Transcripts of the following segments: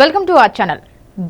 Welcome to our channel.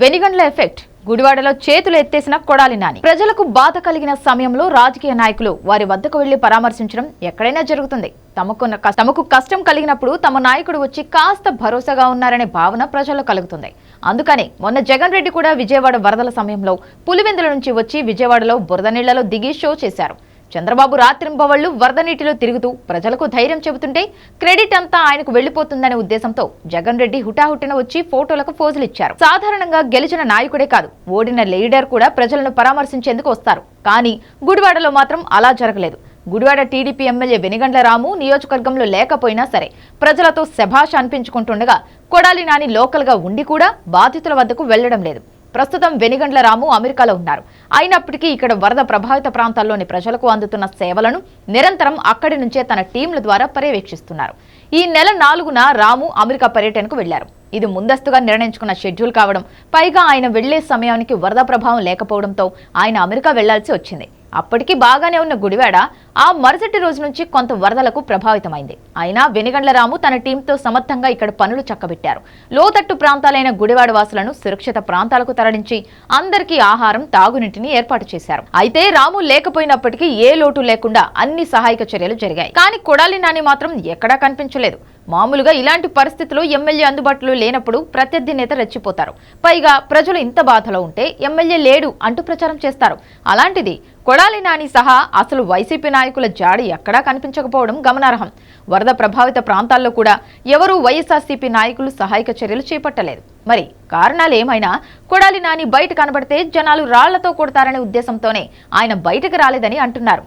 Venigandla effect గుడివాడలో చేతులు ఎత్తేసిన కొడాలి నాని. ప్రజలకు బాధ కలిగిన సమయంలో రాజకీయ నాయకులు వారి వద్దకు వెళ్ళి పరామర్శించడం ఎక్కడైనా జరుగుతుంది. తమకున్న తమకు కష్టం కలిగినప్పుడు తమ నాయకుడు వచ్చి కాస్త భరోసాగా ఉన్నారనే భావన ప్రజల్లో కలుగుతుంది. అందుకని మొన్న జగన్ రెడ్డి కూడా విజయవాడ వరదల సమయంలో పులివెందుల నుంచి వచ్చి విజయవాడలో బురద నీళ్ళలో దిగి షో చేశారు. చంద్రబాబు రాత్రింబవళ్ళు వరద నీటిలో తిరుగుతూ ప్రజలకు ధైర్యం చెబుతుంటే క్రెడిట్ అంతా ఆయనకు వెళ్ళిపోతుందనే ఉద్దేశంతో జగన్ రెడ్డి హుటాహుటిన వచ్చి ఫోటోలకు పోజులు ఇచ్చారు సాధారణంగా గెలిచిన నాయకుడే కాదు ఓడిన లీడర్ కూడా ప్రజలను పరామర్శించేందుకు వస్తారు. కానీ గుడివాడలో మాత్రం అలా జరగలేదు. గుడివాడ టీడీపీ ఎమ్మెల్యే వెనిగండ్ల రాము నియోజకవర్గంలో లేకపోయినా సరే ప్రజలతో శభాష అనిపించుకుంటుండగా కొడాలి నాని లోకల్గా ఉండి కూడా బాధితుల వద్దకు వెళ్ళడం లేదు. ప్రస్తుతం వెనిగండ్ల రాము అమెరికాలో ఉన్నారు. అయినప్పటికీ ఇక్కడ వరద ప్రభావిత ప్రాంతాల్లోని ప్రజలకు అందుతున్న సేవలను నిరంతరం అక్కడి నుంచే తన టీంల ద్వారా పర్యవేక్షిస్తున్నారు. ఈ నెల నాలుగున రాము అమెరికా పర్యటనకు వెళ్ళారు ఇది ముందస్తుగా నిర్ణయించుకున్న షెడ్యూల్ కావడం పైగా ఆయన వెళ్ళే సమయానికి వరద ప్రభావం లేకపోవడంతో ఆయన అమెరికా వెళ్ళాల్సి వచ్చింది. అప్పటికి బాగానే ఉన్న గుడివాడ ఆ మరుసటి రోజు నుంచి కొంత వరదలకు ప్రభావితమైంది. అయినా వెనుగండ్ల రాము తన టీంతో సమర్థంగా ఇక్కడ పనులు చక్కబెట్టారు. లోతట్టు ప్రాంతాలైన గుడివాడ వాసులను సురక్షిత ప్రాంతాలకు తరలించి అందరికీ ఆహారం తాగునీటిని ఏర్పాటు చేశారు. అయితే రాము లేకపోయినప్పటికీ ఏ లోటు లేకుండా అన్ని సహాయక చర్యలు జరిగాయి. కానీ కొడాలి నాని మాత్రం ఎక్కడా కనిపించలేదు. మామూలుగా ఇలాంటి పరిస్థితులు ఎమ్మెల్యే అందుబాటులో లేనప్పుడు ప్రత్యర్థి నేత రెచ్చిపోతారు. పైగా ప్రజలు ఇంత బాధలో ఉంటే ఎమ్మెల్యే లేడు అంటూ ప్రచారం చేస్తారు. అలాంటిది కొడాలి నాని సహా అసలు వైసీపీ నాయకుల జాడి ఎక్కడా కనిపించకపోవడం గమనార్హం. వరద ప్రభావిత ప్రాంతాల్లో కూడా ఎవరూ వైఎస్ఆర్సీపీ నాయకులు సహాయక చర్యలు చేపట్టలేదు. మరి కారణాలు ఏమైనా కొడాలి నాని బయట కనబడితే జనాలు రాళ్ళతో కొడతారనే ఉద్దేశంతోనే ఆయన బయటకు రాలేదని అంటున్నారు.